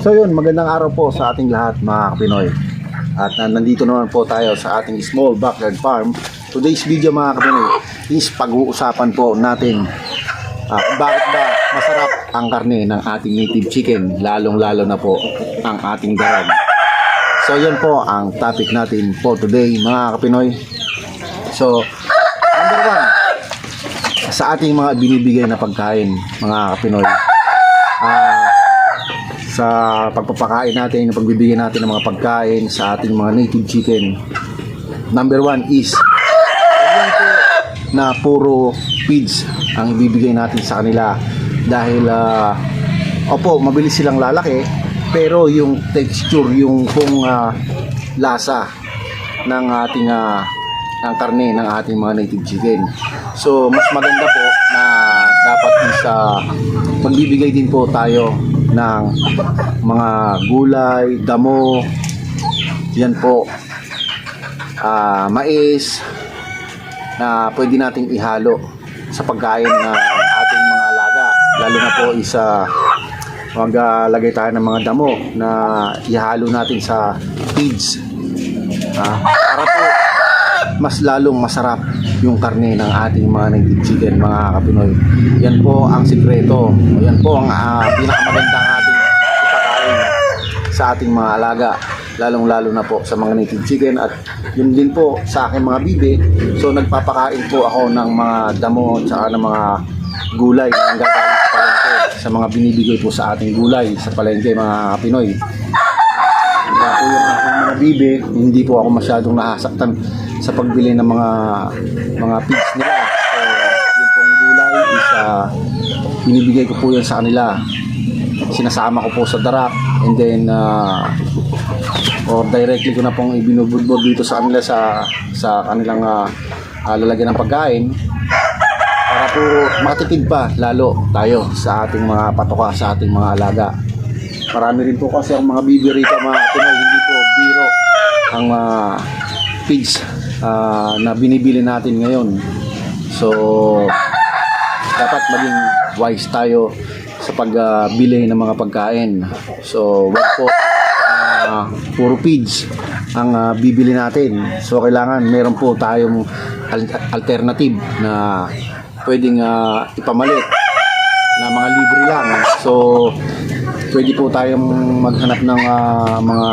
So yun, magandang araw po sa ating lahat mga Pinoy. At uh, nandito naman po tayo sa ating small backyard farm. Today's video mga Kapinoy is pag-uusapan po natin kung bakit ba masarap ang karne ng ating native chicken, lalong-lalo na po ang ating darag. So yun po ang topic natin for today mga Kapinoy. So, number one, sa ating mga binibigay na pagkain mga Kapinoy, ah, sa pagpapakain natin, pagbibigay natin ng mga pagkain sa ating mga native chicken. Number one is na puro feeds ang ibibigay natin sa kanila dahil ah, opo, mabilis silang lalaki pero yung texture, yung pong ah, lasa ng ating ah, ng karne ng ating mga native chicken. So, mas maganda po na dapat sa magbibigay din po tayo ng mga gulay, damo, yan po, ah mais, na pwede nating ihalo sa pagkain ng ating mga alaga. Lalo na po isa maglagay tayo ng mga damo na ihalo natin sa feeds. Ah, para po mas lalong masarap yung karne ng ating mga native chicken, mga kapinoy. Yan po ang sikreto. Yan po ang uh, ipakain sa ating mga alaga lalong-lalo na po sa mga native chicken. At yun din po sa aking mga bibi. So nagpapakain po ako ng mga damo at saka ng mga gulay na gagawin sa sa mga binibigay po sa ating gulay sa palengke mga Pinoy. Kaya po yung aking mga bibi hindi po ako masyadong nahasaktan sa pagbili ng mga mga feeds nila. So yung pong gulay is ah, binibigay ko po yan sa kanila. Sinasama ko po sa darak and then uh, or directly ko na pong ibinubudbud dito sa kanila sa sa kanilang uh, uh, lalagyan ng pagkain. Para po makatipid pa lalo tayo sa ating mga patoka sa ating mga alaga. Marami rin po kasi ang mga bibi rito mga Pinoy. Hindi po biro ang uh, feeds uh, na binibili natin ngayon. So dapat maging wise tayo sa pagbili ng mga pagkain. So, wag po ah, puro feeds ang ah, bibili natin. So, kailangan meron po tayong al- alternative na pwedeng ah, ipamalit na mga libre lang. So, pwede po tayong maghanap ng ah, mga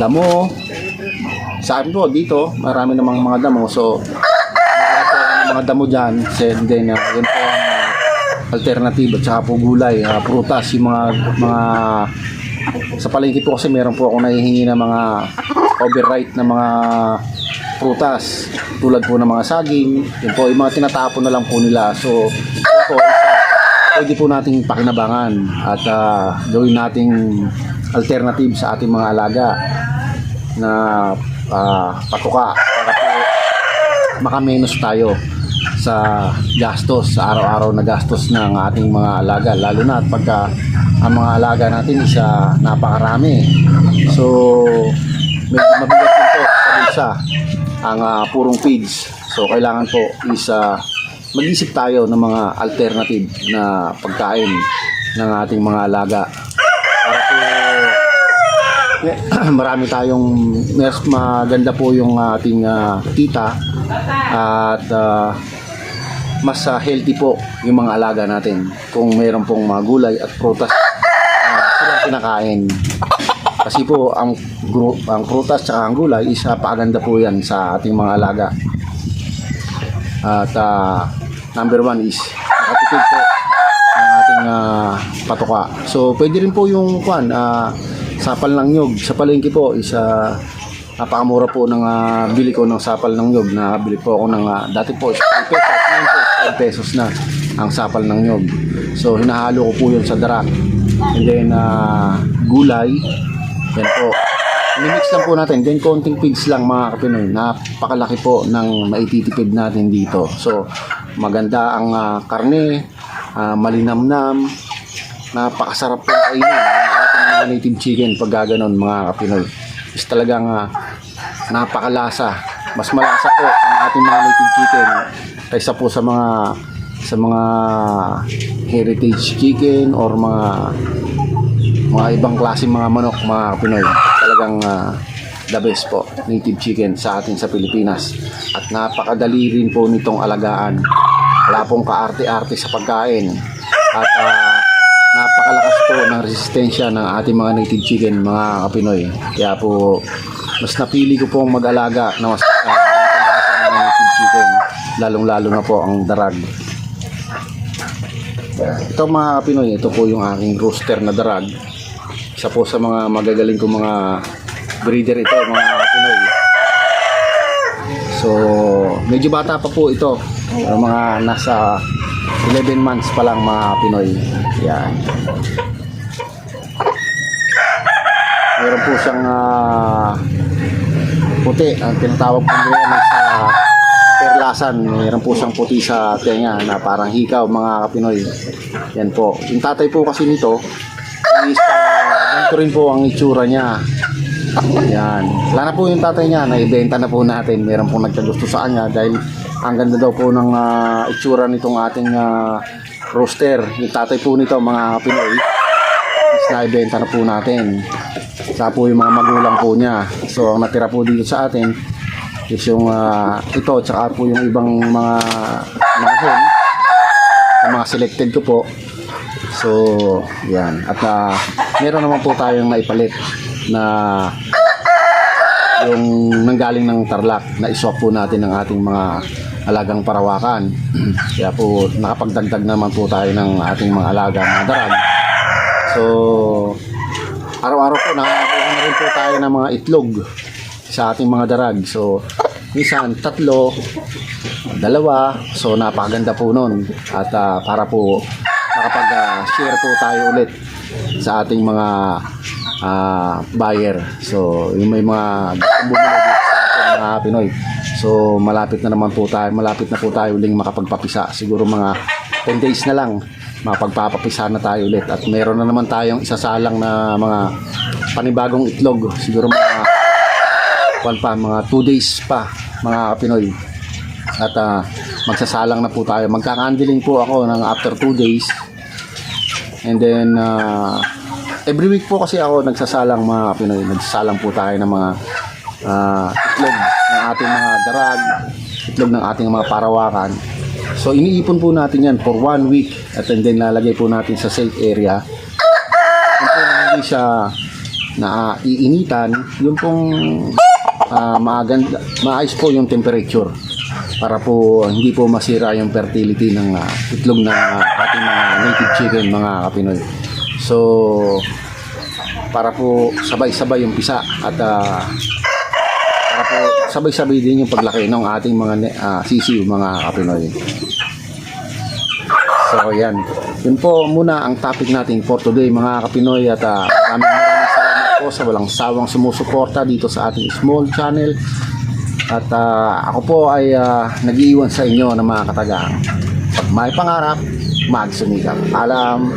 damo. Sa akin po, dito, marami namang mga damo. So, mga damo dyan, and then uh, yun po uh, alternative at saka po gulay, uh, prutas, yung mga, mga sa palengke po kasi meron po ako nahihingi ng mga overripe na mga prutas tulad po ng mga saging yun po yung mga tinatapon na lang po nila. So po pwede po nating pakinabangan at uh, gawin nating alternative sa ating mga alaga na uh, patuka para po makamenos tayo sa gastos, sa araw-araw na gastos ng ating mga alaga. Lalo na at pagka ang mga alaga natin isa napakarami. So, medyo mabigat po sa bulsa ang ah, purong feeds. So, kailangan po is ah, mag-isip tayo ng mga alternative na pagkain ng ating mga alaga. Para po marami tayong maganda po yung ating ah, kita at ah, mas ah, healthy po yung mga alaga natin kung mayroon pong mga gulay at prutas na silang pinakain kasi po ang gru- ang prutas at ang gulay is napakaganda po yan sa ating mga alaga at ah, number one is nakatipid po ang ating ah, patoka. So, pwede rin po yung kwan, ah, sapal ng nyog. Sa palengke po is ah, napakamura po ng ah, bili ko ng sapal ng nyog. Nakabili po ako ng, ah, dati po is 5 pesos, pesos na ang sapal ng nyog. So, hinahalo ko po yun sa darak. And then, ah, gulay. Yan po. Mimix lang po natin. Then, konting pigs lang mga kapinoy. Napakalaki po ng maititipid natin dito. So, maganda ang ah, karne, ah, malinamnam, napakasarap po kainin ng ating mga native chicken pag gaganon mga kapinoy. Is talagang ah, napakalasa. Mas malasa po ating mga native chicken kaysa po sa mga sa mga heritage chicken or mga mga ibang klase mga manok mga Pinoy. Talagang ah, the best po, native chicken sa atin sa Pilipinas. At napakadali rin po nitong alagaan. Wala pong kaarte-arte sa pagkain. At ah, napakalakas po ng resistensya ng ating mga native chicken mga Pinoy. Kaya po mas napili ko pong mag-alaga na mas ng chicken lalong-lalo na po ang darag. Ito mga Pinoy, ito po yung aking rooster na darag. Isa po sa mga magagaling kong mga breeder ito, mga Pinoy. So, medyo bata pa po ito. Mga nasa 11 months pa lang mga Pinoy. Yan. Meron po siyang ah, puti. Ang tinatawag po nila sa perlasan. Meron po siyang puti sa tenga na parang hikaw mga Pinoy. Yan po. Yung tatay po kasi nito is uh, ganito rin po ang itsura niya. Yan. Wala na po yung tatay niya. Naibenta na po natin. Meron pong nagkagusto sa kanya dahil ang ganda daw po ng ah, itsura nitong ating ah, roaster. Yung tatay po nito mga Pinoy is naibenta na po natin. Sa po yung mga magulang po niya. So ang natira po dito sa atin is yung ah, ito tsaka po yung ibang mga mga hen yung mga selected ko po. So yan. At ah, meron naman po tayong naipalit na yung nanggaling ng Tarlac na iswap po natin ng ating mga alagang parawakan. Kaya po nakapagdagdag naman po tayo ng ating mga alaga mga darag so araw-araw po nakakakuha na rin po tayo ng mga itlog sa ating mga darag. So, minsan tatlo, dalawa. So, napakaganda po nun. At ah, para po makapag-share po tayo ulit sa ating mga ah, buyer. So, yung may mga bumili sa mga Pinoy. So, malapit na naman po tayo. Malapit na po tayo uling makapagpapisa. Siguro mga 10 days na lang mapagpapapisa na tayo ulit at meron na naman tayong isasalang na mga panibagong itlog siguro mga kwan pa, mga 2 days pa mga Pinoy. At ah, magsasalang na po tayo. Magkakandiling po ako ng after 2 days. And then ah, every week po kasi ako nagsasalang mga Pinoy. Nagsasalang po tayo ng mga ah, itlog ng ating mga darag itlog ng ating mga parawakan. So iniipon po natin yan for one week. At then lalagay po natin sa safe area. Yung po hindi siya na iinitan yung pong ah, maaganda, maayos po yung temperature para po hindi po masira yung fertility ng ah, itlog ng ah, ating mga native chicken mga kapinoy. So para po sabay-sabay yung pisa at ah, para po sabay-sabay din yung paglaki ng ating mga ah, sisiw mga kapinoy. So yan. Yun po muna ang topic natin for today mga kapinoy at ah, maraming po sa walang sawang sumusuporta dito sa ating small channel. At ah, ako po ay ah, nag-iiwan sa inyo ng mga katagang. Pag may pangarap, magsumikap. Alam.